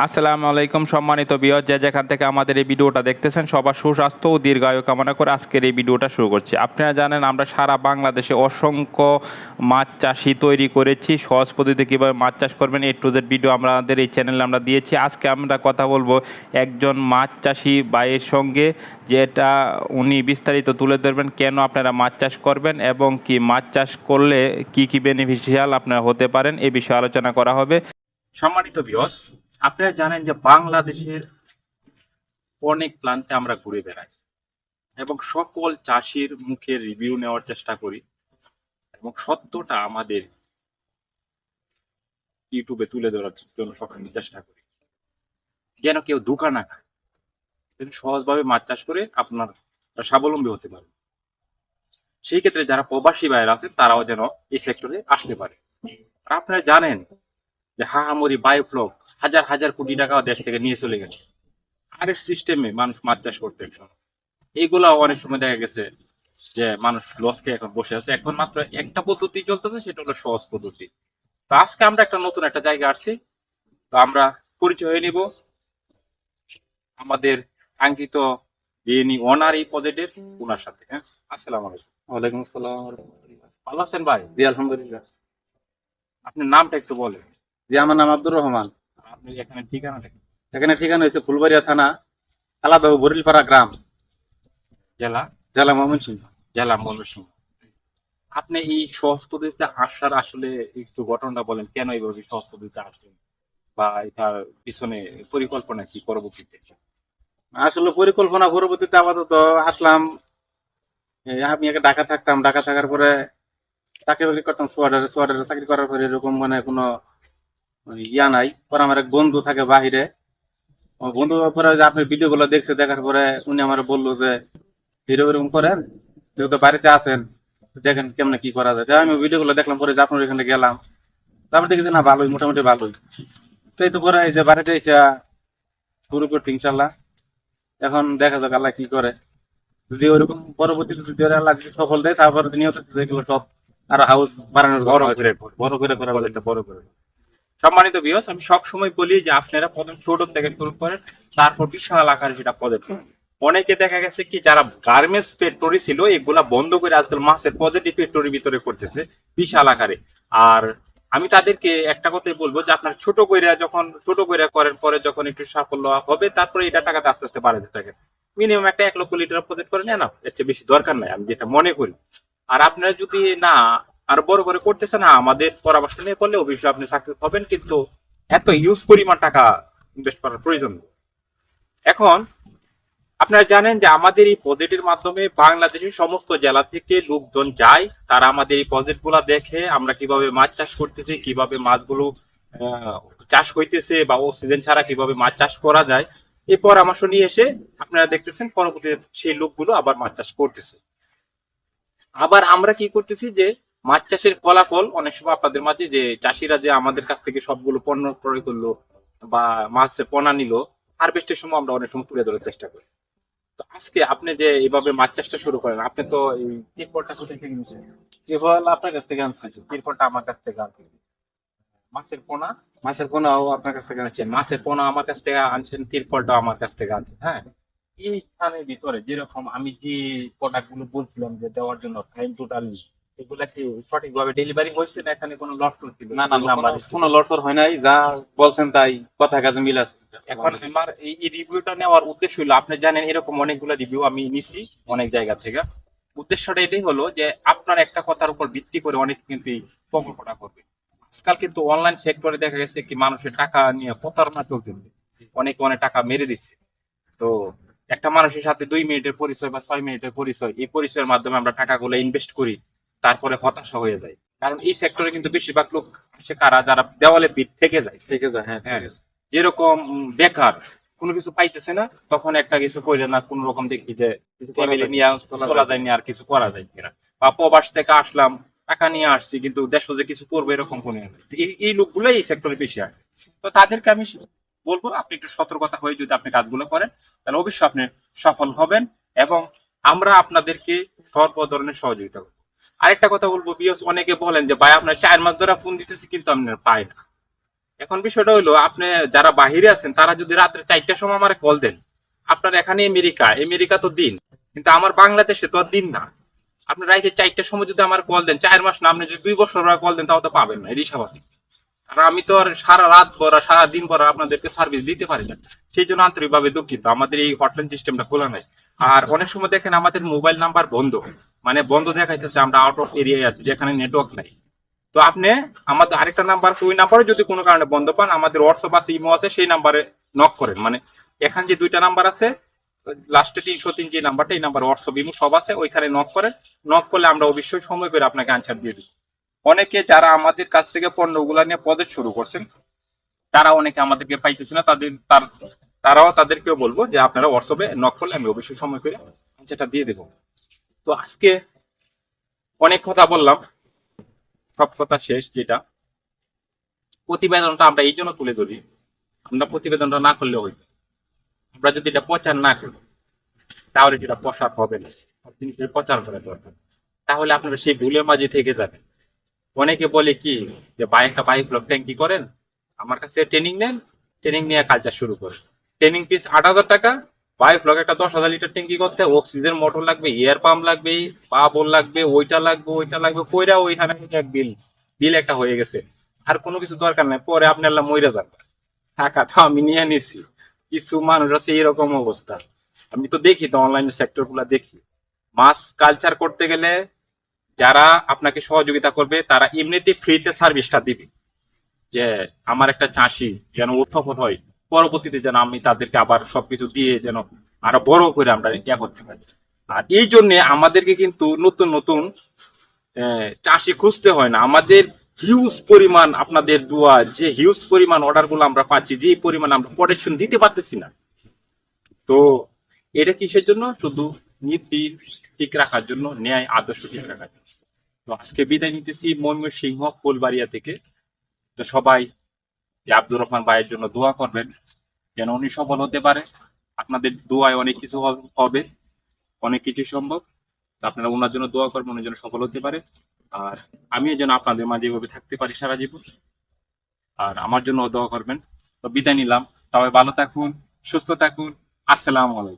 আসসালামু আলাইকুম সম্মানিত বিয়র যে যেখান থেকে আমাদের এই ভিডিওটা দেখতেছেন, সবার সুস্বাস্থ্য ও দীর্ঘায়ু কামনা করে আজকের এই ভিডিওটা শুরু করছি। আপনারা জানেন, আমরা সারা বাংলাদেশে অসংখ্য মাছ চাষি তৈরি করেছি। সহজ পদ্ধতিতে কীভাবে মাছ চাষ করবেন, এ টু জেড ভিডিও আমাদের এই চ্যানেলে আমরা দিয়েছি। আজকে আমরা কথা বলব একজন মাছ চাষি ভাইয়ের সঙ্গে, যেটা উনি বিস্তারিত তুলে ধরবেন, কেন আপনারা মাছ চাষ করবেন এবং কি মাছ চাষ করলে কি কি বেনিফিশিয়াল আপনারা হতে পারেন, এ বিষয়ে আলোচনা করা হবে। সম্মানিত বিয়স আপনারা জানেন যে বাংলাদেশের অনেক প্লান্টে আমরা ঘুরে বেড়াই এবং সকল চাষির মুখে রিভিউ নেওয়ার চেষ্টা করি এবং সত্যটা আমাদের ইউটিউবে তুলে ধরার জন্য সবসময় চেষ্টা করি। যেন কেউ ধোকা না খায়। সহজভাবে মাছ চাষ করে আপনার স্বাবলম্বী হতে পারে। সেই ক্ষেত্রে যারা প্রবাসী বাইরে আছে তারাও যেন এই সেক্টরে আসতে পারে। আপনারা জানেন যে হাহামরি বায়োফ্লক হাজার হাজার কোটি টাকা দেশ থেকে নিয়ে চলে গেছে। আরেক সিস্টেমে মানুষ মাছ চাষ করতে এইগুলা অনেক সময় দেখা গেছে যে মানুষ লসকে এখন বসে আছে। এখন মাত্র একটা পদ্ধতি চলতেছে সেটা হলো সহজ পদ্ধতি। তো আজকে আমরা একটা নতুন একটা জায়গা আসছি। তো আমরা পরিচয় হয়ে নিব। আমাদের আঙ্কিত যিনি ওনার এই পজিটিভ ওনার সাথে হ্যাঁ? আসসালামু আলাইকুম। ওয়ালাইকুম আসসালাম। ভালো আছেন ভাই? জি আলহামদুলিল্লাহ। আপনার নামটা একটু বলেন। জি আমার নাম আব্দুর রহমান। এখানে ঠিকানা হয়েছে ফুলবাড়িয়া থানা আলাদা বরিলপাড়া গ্রাম। জেলা? জেলা ময়মনসিংহ। জেলা ময়মনসিংহ। আপনি এই সহজ পদ্ধতিতে আসার আসলে একটু ঘটনাটা বলেন কেন এইভাবে সহজ পদ্ধতিতে আসলেন? বা এটার পিছনে পরিকল্পনা কি পরবর্তীতে? আসলে পরিকল্পনা পরবর্তীতে আপাতত আসলাম। আমি আগে ঢাকা থাকতাম ঢাকা থাকার পরে চাকরি বাকরি করতাম সোয়াডারে সোয়াডারে চাকরি করার পরে এরকম মানে কোনো ইয়া নাই, পরে আমার এক বন্ধু থাকে বাহিরে। বন্ধু পরে আপনি ভিডিও গুলো দেখছে, দেখার পরে উনি আমার বলল যে, হিরো এরকম করেন যেহেতু বাড়িতে আছেন, দেখেন কেমনে কি করা যায়। আমি ভিডিও গুলো দেখলাম, পরে যে আপনার এখানে গেলাম তারপর দেখি না, ভালোই, মোটামুটি ভালোই। তো এই তো পরে এই যে বাড়িতে এসে শুরু করছি ইনশাল্লাহ এখন দেখা যাক আল্লাহ কি করে। যদি ওরকম পরবর্তীতে যদি আল্লাহ যদি সফল দেয়, তারপর নিয়ত যেগুলো সব। আর হাউস বানানোর বড় করে বড় করে করা বড় করে। সম্মানিত বিয়স আমি সব সময় বলি যে আপনারা প্রথম ছোট থেকে শুরু করেন তারপর বিশাল আকার যেটা পদক্ষেপ অনেকে দেখা গেছে কি, যারা গার্মেন্টস ফ্যাক্টরি ছিল, এগুলা বন্ধ করে আজকাল মাছের পজিটিভ ফ্যাক্টরির ভিতরে করতেছে, বিশাল আকারে। আর আমি তাদেরকে একটা কথাই বলব যে আপনার ছোট কইরা যখন, ছোট কইরা করেন পরে যখন একটু সাফল্য হবে, তারপরে এটা টাকাতে আস্তে আস্তে বাড়াতে থাকেন মিনিমাম একটা এক লক্ষ লিটার প্রজেক্ট করে নেন না এর চেয়ে বেশি দরকার নাই, আমি যেটা মনে করি। আর আপনারা যদি না আর বড় করে করতেছে না, আমাদের পরামর্শ নিয়ে করলে অবশ্যই আপনি সাকসেস হবেন কিন্তু এত ইউজ পরিমাণ টাকা ইনভেস্ট করার প্রয়োজন এখন, আপনারা জানেন যে আমাদের এই প্রজেক্টের মাধ্যমে বাংলাদেশের সমস্ত জেলা থেকে লোকজন যায়, তারা আমাদের এই প্রজেক্টগুলা দেখে, আমরা কীভাবে মাছ চাষ করতেছি, কীভাবে মাছগুলো চাষ হইতেছে বা অক্সিজেন ছাড়া কীভাবে মাছ চাষ করা যায়, এই পরামর্শ নিয়ে এসে আপনারা দেখতেছেন পরবর্তীতে সেই লোকগুলো আবার মাছ চাষ করতেছে। আবার আমরা কি করতেছি যে মাছ চাষের ফলাফল অনেক সময় আপনাদের মাঝে যে চাষিরা যে আমাদের কাছ থেকে সবগুলো পণ্য ক্রয় করল বা মাছের পোনা নিল হারভেস্টের সময় আমরা অনেক সময় তুলে ধরার চেষ্টা করি। তো আজকে আপনি যে এইভাবে মাছ চাষটা শুরু করেন আপনি তো এই তিরপলটা থেকে নিয়েছেন? আপনার কাছ থেকে আনছি। তিরপলটা আমার কাছ থেকে আনছেন। মাছের পোনা? মাছের পোনাও আপনার কাছ থেকে আনছেন মাছের পোনা আমার কাছ থেকে আনছেন তিরপলটা আমার কাছ থেকে আনছেন হ্যাঁ? এই স্থানের ভিতরে যেরকম আমি যে প্রোডাক্টগুলো বলছিলাম যে দেওয়ার জন্য টাইম টোটালি এগুলা কি সঠিকভাবে ডেলিভারি হয়েছে না এখানে কোনো লট করছিল না না নাম্বার কোনো লটর হয় নাই যা বলছেন তাই কথা কাজে মিল আছে। এখন আমার এই এই রিভিউটা নেওয়ার উদ্দেশ্য হলো আপনি জানেন এরকম অনেকগুলো রিভিউ আমি নিছি অনেক জায়গা থেকে। উদ্দেশ্যটা এটাই হলো যে আপনার একটা কথার উপর ভিত্তি করে অনেক কিন্তু প্রকল্পটা করবে। আজকাল কিন্তু অনলাইন সেক্টরে দেখা গেছে কি মানুষের টাকা নিয়ে প্রতারণা চলতেছে অনেকে অনেক টাকা মেরে দিচ্ছে। তো একটা মানুষের সাথে দুই মিনিটের পরিচয় বা ছয় মিনিটের পরিচয় এই পরিচয়ের মাধ্যমে আমরা টাকাগুলো ইনভেস্ট করি। তারপরে হতাশা হয়ে যায়। কারণ এই সেক্টরে কিন্তু বেশিরভাগ লোক আছে কারা? যারা দেওয়ালে পিঠ থেকে যায়। ঠিক আছে হ্যাঁ হ্যাঁ। যেরকম বেকার কোনো কিছু পাইতেছে না তখন একটা কিছু করে না কোন রকম দেখি যে যায়। নিয়ে চলা যায় আর কিছু করা যায় কিনা বা প্রবাস থেকে আসলাম টাকা নিয়ে আসছি কিন্তু দেশ যে কিছু করব এরকম কোনো ইয়ে এই- এই লোকগুলোই এই সেক্টরে বেশি আসে। তো তাদেরকে আমি বলব আপনি একটু সতর্কতা হয়ে যদি আপনি কাজগুলো করেন তাহলে অবশ্যই আপনি সফল হবেন এবং আমরা আপনাদেরকে সর্ব ধরনের সহযোগিতা করব। আরেকটা কথা বলব বিয়স অনেকে বলেন যে, ভাই, আপনার চার মাস ধরে ফোন দিতেছি, কিন্তু আপনার পায় না। এখন বিষয়টা হলো আপনি যারা বাহিরে আছেন, তারা যদি রাত্রে চারটার সময় আমার কল দেন, আপনার এখানে আমেরিকা আমেরিকা তো দিন, কিন্তু আমার বাংলাদেশে তো দিন না। আপনি রাইতে চারটার সময় যদি আমার কল দেন, চার মাস না, আপনি যদি দুই বছর কল দেন তাও তো পাবেন না, এটাই স্বাভাবিক। আর আমি তো আর সারা রাত ভরা, সারা দিন ভরা আপনাদেরকে সার্ভিস দিতে পারি না। সেই জন্য আন্তরিকভাবে দুঃখিত, আমাদের এই হটলাইন সিস্টেমটা খোলা নাই। আর অনেক সময় দেখেন, আমাদের মোবাইল নাম্বার বন্ধ মানে বন্ধ দেখাইতেছে আমরা আউট অফ এরিয়ায় আছি, যেখানে নেটওয়ার্ক নাই। তো আপনি আমাদের আরেকটা নাম্বার ওই নাম্বারে যদি কোনো কারণে বন্ধ পান, আমাদের হোয়াটসঅ্যাপ আছে ইমো আছে, সেই নাম্বারে নক করেন। মানে এখানে যে দুইটা নাম্বার আছে লাস্টে তিনশো তিন যে নাম্বারটা এই নাম্বার হোয়াটসঅ্যাপ ইমো সব আছে, ওইখানে নক করেন। নক করলে আমরা অবশ্যই সময় করে আপনাকে আনসার দিয়ে দিই। অনেকে যারা আমাদের কাছ থেকে পণ্যগুলা নিয়ে প্রজেক্ট শুরু করছেন, তারা অনেকে আমাদেরকে পাইতেছে না, তাদের, তার, তারাও তাদেরকেও বলব যে আপনারা হোয়াটসঅ্যাপে নক করলে আমি অবশ্যই সময় করে আনসারটা দিয়ে দেবো। তো আজকে অনেক কথা বললাম। সব কথা শেষ যেটা। প্রতিবেদনটা আমরা এই জন্য তুলে ধরি। আমরা প্রতিবেদনটা না করলে হইতো আমরা যদি এটা প্রচার না করি, তাহলে সেটা প্রসার হবে না। সব জিনিসের প্রচার করা দরকার। তাহলে আপনারা সেই ভুলের মাঝে থেকে যাবেন। অনেকে বলে কি যে বাইক একটা বাইক ব্লক ট্যাঙ্কি করেন? আমার কাছে ট্রেনিং নেন ট্রেনিং নিয়ে কাজটা শুরু করেন। ট্রেনিং ফিস আট হাজার টাকা বাইক ব্লক একটা দশ হাজার লিটার ট্যাঙ্কি করতে, অক্সিজেন, মোটর লাগবে এয়ার পাম্প লাগবে পা বল লাগবে, ওইটা লাগবে ওইটা লাগবে, কইরা ওইখানে এক বিল বিল একটা হয়ে গেছে। আর কোনো কিছু দরকার নাই, পরে আপনি আল্লাহ মইরা যাবেন। টাকা তো আমি নিয়ে নিছি, কিছু মানুষ আছে এরকম অবস্থা। আমি তো দেখি তো অনলাইন সেক্টরগুলা দেখি। মাছ কালচার করতে গেলে যারা আপনাকে সহযোগিতা করবে, তারা এমনিতে ফ্রিতে সার্ভিসটা দিবে। যে আমার একটা চাষি যেন উত্থাপন হয় পরবর্তীতে যেন আমি তাদেরকে আবার সবকিছু দিয়ে যেন আরও বড় করে আমরা ইয়া করতে পারি। আর এই জন্য আমাদেরকে কিন্তু নতুন নতুন চাষি খুঁজতে হয় না। আমাদের হিউজ পরিমাণ আপনাদের দোয়া, যে হিউজ পরিমাণ অর্ডারগুলো আমরা পাচ্ছি, যে পরিমাণ আমরা প্রোটেকশন দিতে পারতেছি না। তো এটা কিসের জন্য? শুধু নীতি ঠিক রাখার জন্য, ন্যায়, আদর্শ ঠিক রাখার জন্য। তো আজকে বিদায় নিতেছি ময়মর সিংহ ফুলবাড়িয়া থেকে। তো সবাই যে আব্দুর রহমান ভাইয়ের জন্য দোয়া করবেন, যেন উনি সফল হতে পারে। আপনাদের দোয়ায় অনেক কিছু হবে অনেক কিছু সম্ভব। আপনারা ওনার জন্য দোয়া করবেন, উনি যেন সফল হতে পারে। আর আমিও যেন আপনাদের মাঝে এভাবে থাকতে পারি সারা জীবন। আর আমার জন্য দোয়া করবেন। তো বিদায় নিলাম। তবে ভালো থাকুন, সুস্থ থাকুন। আসসালাম আলাইকুম।